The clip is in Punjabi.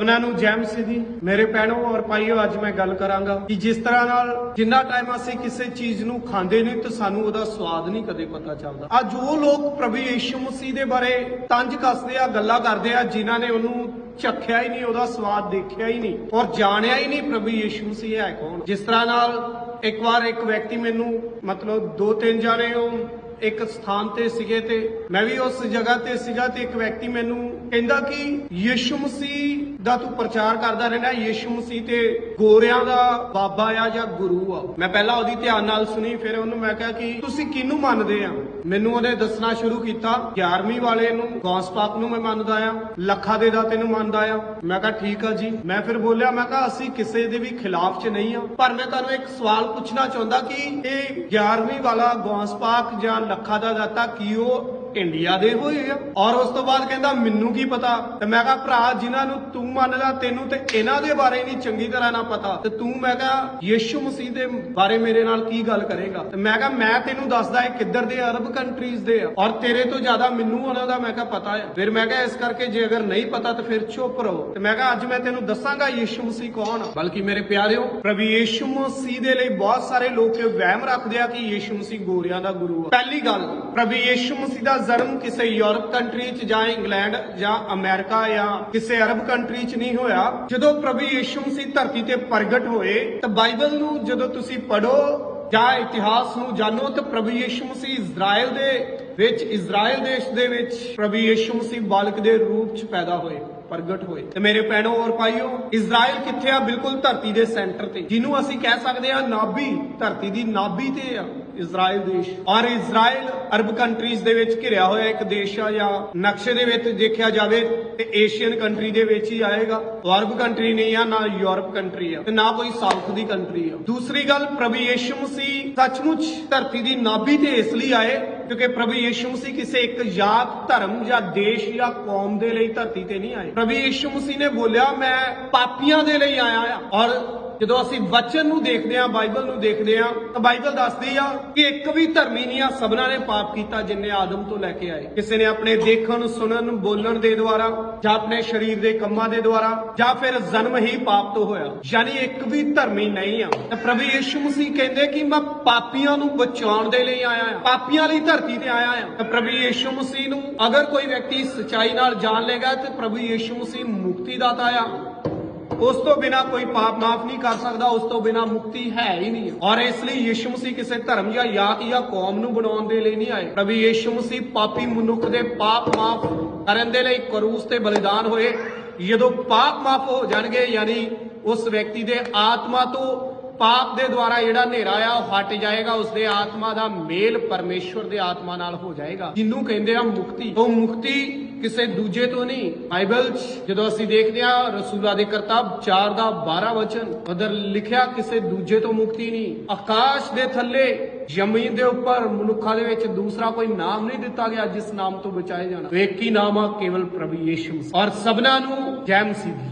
ਉਹਨਾਂ ਨੂੰ ਜੈਮ ਸਿੱਧੀ ਮੇਰੇ ਭੈਣੋ ਔਰ ਭਾਈਓ, ਅੱਜ ਮੈਂ ਗੱਲ ਕਰਾਂਗਾ ਕਿ ਜਿਸ ਤਰ੍ਹਾਂ ਨਾਲ ਜਿੰਨਾ ਟਾਈਮ ਅਸੀਂ ਕਿਸੇ ਚੀਜ਼ ਨੂੰ ਖਾਂਦੇ ਨਹੀਂ ਤਾਂ ਸਾਨੂੰ ਉਹਦਾ ਸਵਾਦ ਨਹੀਂ ਕਦੇ ਪਤਾ ਚੱਲਦਾ। ਅੱਜ ਉਹ ਲੋਕ ਪ੍ਰਭੂ ਯੀਸ਼ੂ ਮਸੀਹ ਦੇ ਬਾਰੇ ਤੰਜ ਕੱਸਦੇ ਆ, ਗੱਲਾਂ ਕਰਦੇ ਆ, ਜਿਨ੍ਹਾਂ ਨੇ ਉਹਨੂੰ ਚੱਖਿਆ ਹੀ ਨਹੀਂ, ਉਹਦਾ ਸਵਾਦ ਦੇਖਿਆ ਹੀ ਨਹੀਂ ਔਰ ਜਾਣਿਆ ਹੀ ਨਹੀਂ ਪ੍ਰਭੂ ਯੀਸ਼ੂ ਮਸੀਹ ਹੈ ਕੌਣ। ਜਿਸ ਤਰ੍ਹਾਂ ਨਾਲ ਇੱਕ ਵਾਰ ਇੱਕ ਵਿਅਕਤੀ ਮੈਨੂੰ ਮਤਲਬ ਦੋ ਤਿੰਨ ਜਾਣੇ ਉਹ ਇੱਕ ਸਥਾਨ ਤੇ ਸੀਗੇ ਤੇ ਮੈਂ ਵੀ ਉਸ ਜਗ੍ਹਾ ਤੇ ਸੀਗਾ ਤੇ ਇੱਕ ਵਿਅਕਤੀ ਮੈਨੂੰ ਕਹਿੰਦਾ ਕਿ ਯੀਸ਼ੂ ਮਸੀਹ ਦਾ ਤੂੰ ਪ੍ਰਚਾਰ ਕਰਦਾ ਰਹਿਣਾ, ਯੀਸ਼ੂ ਮਸੀਹ ਤੇ ਗੋਰਿਆਂ ਦਾ ਬਾਬਾ ਆ ਜਾਂ ਗੁਰੂ ਆ। ਮੈਂ ਪਹਿਲਾਂ ਉਹਦੀ ਧਿਆਨ ਨਾਲ ਸੁਣੀ, ਫਿਰ ਉਹਨੂੰ ਮੈਂ ਕਿਹਾ ਕਿ ਤੁਸੀਂ ਕਿਹਨੂੰ ਮੰਨਦੇ ਆ? ਮੈਨੂੰ ਉਹਨੇ ਦੱਸਣਾ ਸ਼ੁਰੂ ਕੀਤਾ 11ਵੀਂ ਵਾਲੇ ਨੂੰ, ਗੌਸ ਪਾਕ ਨੂੰ ਮੈਂ ਮੰਨਦਾ ਆ, ਲੱਖਾ ਦੇ ਦਾਤੇ ਨੂੰ ਮੰਨਦਾ ਆ। ਮੈਂ ਕਿਹਾ, ਠੀਕ ਆ ਜੀ। ਮੈਂ ਫਿਰ ਬੋਲਿਆ, ਮੈਂ ਕਿਹਾ, ਅਸੀਂ ਕਿਸੇ ਦੇ ਵੀ ਖਿਲਾਫ ਚ ਨਹੀਂ ਆ। ਪਰ ਮੈਂ ਤੁਹਾਨੂੰ ਇੱਕ ਸਵਾਲ ਪੁੱਛਣਾ ਚਾਹੁੰਦਾ ਕਿ ਇਹ 11ਵੀਂ ਵਾਲਾ ਗੌਸ ਪਾਕ ਜਾਂ ਲੱਖਾ ਦਾ ਦਾਤਾ ਕੀ ਉਹ ਇੰਡੀਆ ਦੇ ਹੋਏ ਆ। ਔਰ ਉਸ ਤੋਂ ਬਾਅਦ ਕਹਿੰਦਾ, ਮੈਨੂੰ ਕੀ ਪਤਾ? ਤੇ ਮੈਂ ਕਿਹਾ, ਭਰਾ, ਜਿਨ੍ਹਾਂ ਨੂੰ ਤੂੰ ਮੰਨਦਾ ਤੈਨੂੰ ਤੇ ਇਹਨਾਂ ਦੇ ਬਾਰੇ ਨਹੀਂ ਚੰਗੀ ਤਰ੍ਹਾਂ ਨਾ ਪਤਾ। ਤੇ ਤੂੰ ਮੈਂ ਕਿਹਾ, ਯੀਸ਼ੂ ਮਸੀਹ ਦੇ ਬਾਰੇ ਮੇਰੇ ਨਾਲ ਕੀ ਗੱਲ ਕਰੇਗਾ? ਤੇ ਮੈਂ ਕਿਹਾ, ਮੈਂ ਤੈਨੂੰ ਦੱਸਦਾ ਇਹ ਕਿੱਧਰ ਦੇ ਅਰਬ ਕੰਟਰੀਜ਼ ਦੇ ਆ। ਔਰ ਤੇਰੇ ਤੋਂ ਜ਼ਿਆਦਾ ਮੈਨੂੰ ਉਹਨਾਂ ਦਾ ਮੈਂ ਕਿਹਾ ਪਤਾ ਹੈ ਫਿਰ ਮੈਂ ਕਿਹਾ, ਇਸ ਕਰਕੇ ਜੇ ਅਗਰ ਨਹੀਂ ਪਤਾ, ਤਾਂ ਫਿਰ ਚੁੱਪ ਰਹੋ। ਤੇ ਮੈਂ ਕਿਹਾ, ਅੱਜ ਮੈਂ ਤੈਨੂੰ ਦੱਸਾਂਗਾ ਯੀਸ਼ੂ ਮਸੀਹ ਕੌਣ ਬਲਕਿ ਮੇਰੇ ਪਿਆਰਿਓ, ਪ੍ਰਭੂ ਯੀਸ਼ੂ ਮਸੀਹ ਦੇ ਲਈ ਬਹੁਤ ਸਾਰੇ ਲੋਕ ਵਹਿਮ ਰੱਖਦੇ ਆ ਕਿ ਯੀਸ਼ੂ ਮਸੀਹ ਗੋਰਿਆਂ ਦਾ ਗੁਰੂ ਆ। ਪਹਿਲੀ ਗੱਲ, ਪ੍ਰਭੂ ਯੀਸ਼ੂ ਮਸੀਹ ਦਾ ਜਨਮ ਕਿਸੇ ਯੂਰਪ ਕੰਟਰੀ 'ਚ ਜਾਂ ਇੰਗਲੈਂਡ ਜਾਂ ਅਮਰੀਕਾ ਜਾਂ ਕਿਸੇ ਅਰਬ ਕੰਟਰੀ 'ਚ ਨਹੀਂ ਹੋਇਆ। ਜਦੋਂ ਪ੍ਰਭੂ ਯੀਸ਼ੂ ਮਸੀਹ ਧਰਤੀ ਤੇ ਪ੍ਰਗਟ ਹੋਏ, ਤਾਂ ਬਾਈਬਲ ਨੂੰ ਜਦੋਂ ਤੁਸੀਂ ਪੜੋ ਜਾਂ ਇਤਿਹਾਸ ਨੂੰ ਜਾਣੋ, ਤਾਂ ਪ੍ਰਭੂ ਯੀਸ਼ੂ ਮਸੀਹ ਇਜ਼ਰਾਈਲ ਦੇ ਵਿੱਚ ਇਜ਼ਰਾਈਲ ਦੇਸ਼ ਦੇ ਵਿੱਚ ਪ੍ਰਭੂ ਯੀਸ਼ੂ ਮਸੀਹ ਬਾਲਕ ਦੇ ਰੂਪ 'ਚ ਪੈਦਾ ਹੋਏ। ਪ੍ਰਗਟ ਹੋਏ। ਤੇ ਮੇਰੇ ਭੈਣੋ ਔਰ ਭਾਈਓ ਇਜ਼ਰਾਈਲ ਕਿੱਥੇ ਆ? ਬਿਲਕੁਲ ਧਰਤੀ ਦੇ ਸੈਂਟਰ ਤੇ। ਜਿਹਨੂੰ ਅਸੀਂ ਕਹਿ ਸਕਦੇ ਆ ਨਾਭੀ, ਧਰਤੀ ਦੀ ਨਾਭੀ ਤੇ ਆ ਇਜ਼ਰਾਈਲ ਦੇਸ਼। ਔਰ ਇਜ਼ਰਾਈਲ ਅਰਬ ਕੰਟਰੀਜ਼ ਦੇ ਵਿੱਚ ਘਿਰਿਆ ਹੋਇਆ ਇੱਕ ਦੇਸ਼ ਆ ਜਾਂ ਨਕਸ਼ੇ ਦੇ ਵਿੱਚ ਦੇਖਿਆ ਜਾਵੇ ਤੇ ਏਸ਼ੀਅਨ ਕੰਟਰੀ ਦੇ ਵਿੱਚ ਹੀ ਆਏਗਾ। ਅਰਬ ਕੰਟਰੀ ਨਹੀਂ ਆ, ਨਾ ਯੂਰਪ ਕੰਟਰੀ ਆ ਤੇ ਨਾ ਕੋਈ ਸਾਊਥ ਦੀ ਕੰਟਰੀ ਆ। ਦੂਸਰੀ ਗੱਲ, ਪ੍ਰਭੂ ਯੀਸ਼ੂ ਮਸੀਹ ਸੱਚਮੁੱਚ ਧਰਤੀ ਦੀ ਨਾਭੀ ਤੇ ਇਸ ਲਈ ਆਏ ਕਿਉਂਕਿ ਪ੍ਰਭੂ ਯੀਸ਼ੂ ਮਸੀਹ ਕਿਸੇ ਇੱਕ ਜਾਤ, ਧਰਮ ਜਾਂ ਦੇਸ਼ ਜਾਂ ਕੌਮ ਦੇ ਲਈ ਧਰਤੀ ਤੇ ਨਹੀਂ ਆਏ। ਪ੍ਰਭੂ ਯੀਸ਼ੂ ਮਸੀਹ ਨੇ ਬੋਲਿਆ, ਮੈਂ ਪਾਪੀਆਂ ਦੇ ਲਈ ਆਇਆ ਆ ਔਰ ਜਦੋਂ ਅਸੀਂ ਵਚਨ ਨੂੰ ਦੇਖਦੇ ਹਾਂ, ਬਾਈਬਲ ਨੂੰ ਦੇਖਦੇ ਹਾਂ, ਤਾਂ ਬਾਈਬਲ ਦੱਸਦੀ ਆ ਕਿ ਇੱਕ ਵੀ ਧਰਮੀ ਨਹੀਂ ਆ, ਸਭਨਾਂ ਨੇ ਪਾਪ ਕੀਤਾ ਜਿੰਨੇ ਆਦਮ ਤੋਂ ਲੈ ਕੇ ਆਏ। ਕਿਸੇ ਨੇ ਆਪਣੇ ਦੇਖਣ, ਸੁਣਨ, ਬੋਲਣ ਦੇ ਦੁਆਰਾ, ਜਾਂ ਆਪਣੇ ਸਰੀਰ ਦੇ ਕੰਮਾਂ ਦੇ ਦੁਆਰਾ, ਜਾਂ ਫਿਰ ਜਨਮ ਹੀ ਪਾਪ ਤੋਂ ਹੋਇਆ। ਯਾਨੀ ਇੱਕ ਵੀ ਧਰਮੀ ਨਹੀਂ ਆ। ਤਾਂ ਪ੍ਰਭੂ ਯੀਸ਼ੂ ਮਸੀਹ ਕਹਿੰਦੇ ਕਿ ਮੈਂ ਪਾਪੀਆਂ ਨੂੰ ਬਚਾਉਣ ਦੇ ਲਈ ਆਇਆ ਆ। ਪਾਪੀਆਂ ਲਈ ਧਰਤੀ ਤੇ ਆਇਆ ਆ। ਤਾਂ ਪ੍ਰਭੂ ਯੀਸ਼ੂ ਮਸੀਹ ਨੂੰ ਅਗਰ ਕੋਈ ਵਿਅਕਤੀ ਸਚਾਈ ਨਾਲ ਜਾਣ ਲੇਗਾ ਤੇ ਪ੍ਰਭੂ ਯੀਸ਼ੂ ਮਸੀਹ ਮੁਕਤੀ ਦਾਤਾ ਆ। ਉਸ ਤੋਂ ਬਿਨਾ ਕੋਈ ਪਾਪ ਮਾਫ ਨਹੀਂ ਕਰ ਸਕਦਾ, ਉਸ ਤੋਂ ਬਿਨਾ ਮੁਕਤੀ ਹੈ ਹੀ ਨਹੀਂ। ਔਰ ਇਸ ਲਈ ਯੀਸ਼ੂ ਮਸੀਹ ਕਿਸੇ ਧਰਮ ਜਾਂ ਜਾਤ ਜਾਂ ਕੌਮ ਨੂੰ ਬਣਾਉਣ ਦੇ ਲਈ ਨਹੀਂ ਆਏ। ਪ੍ਰਭੂ ਯੀਸ਼ੂ ਮਸੀਹ ਪਾਪੀ ਮਨੁੱਖ ਦੇ ਪਾਪ ਮਾਫ ਕਰਨ ਦੇ ਲਈ ਕਰੂਸ ਤੇ ਬਲੀਦਾਨ ਹੋਏ। ਜਦੋਂ ਪਾਪ ਮਾਫ ਹੋ ਜਾਣਗੇ, ਯਾਨੀ ਉਸ ਵਿਅਕਤੀ ਦੇ ਆਤਮਾ ਤੋਂ ਪਾਪ ਦੇ ਦੁਆਰਾ ਜਿਹੜਾ ਹਨੇਰਾ ਆ, ਉਹ ਹਟ ਜਾਏਗਾ ਉਸ ਦੇ ਆਤਮਾ ਦਾ ਮੇਲ ਪਰਮੇਸ਼ਵਰ ਦੇ ਆਤਮਾ ਨਾਲ ਹੋ ਜਾਏਗਾ। ਜਿਹਨੂੰ ਕਹਿੰਦੇ ਆ ਮੁਕਤੀ। ਉਹ ਮੁਕਤੀ ਕਿਸੇ ਦੂਜੇ ਤੋਂ ਨਹੀਂ। ਬਾਈਬਲ ਜਦੋਂ ਅਸੀਂ ਦੇਖਦੇ ਆ, ਰਸੂਲਾਂ ਦੇ ਕਰਤੱਵ 4 ਦਾ 12 ਵਚਨ ਉਧਰ ਲਿਖਿਆ, ਕਿਸੇ ਦੂਜੇ ਤੋਂ ਮੁਕਤੀ ਨਹੀਂ। ਆਕਾਸ਼ ਦੇ ਥੱਲੇ, ਜ਼ਮੀਨ ਦੇ ਉੱਪਰ, ਮਨੁੱਖਾਂ ਦੇ ਵਿੱਚ ਦੂਸਰਾ ਕੋਈ ਨਾਮ ਨਹੀਂ ਦਿੱਤਾ ਗਿਆ, ਜਿਸ ਨਾਮ ਤੋਂ ਬਚਾਏ ਜਾਣਾ। ਉਹ ਇੱਕ ਹੀ ਨਾਮ ਆ, ਕੇਵਲ ਪ੍ਰਭੂ ਯੀਸ਼ੂ ਔਰ ਸਭਨਾਂ ਨੂੰ ਜੈ ਮਸੀਹ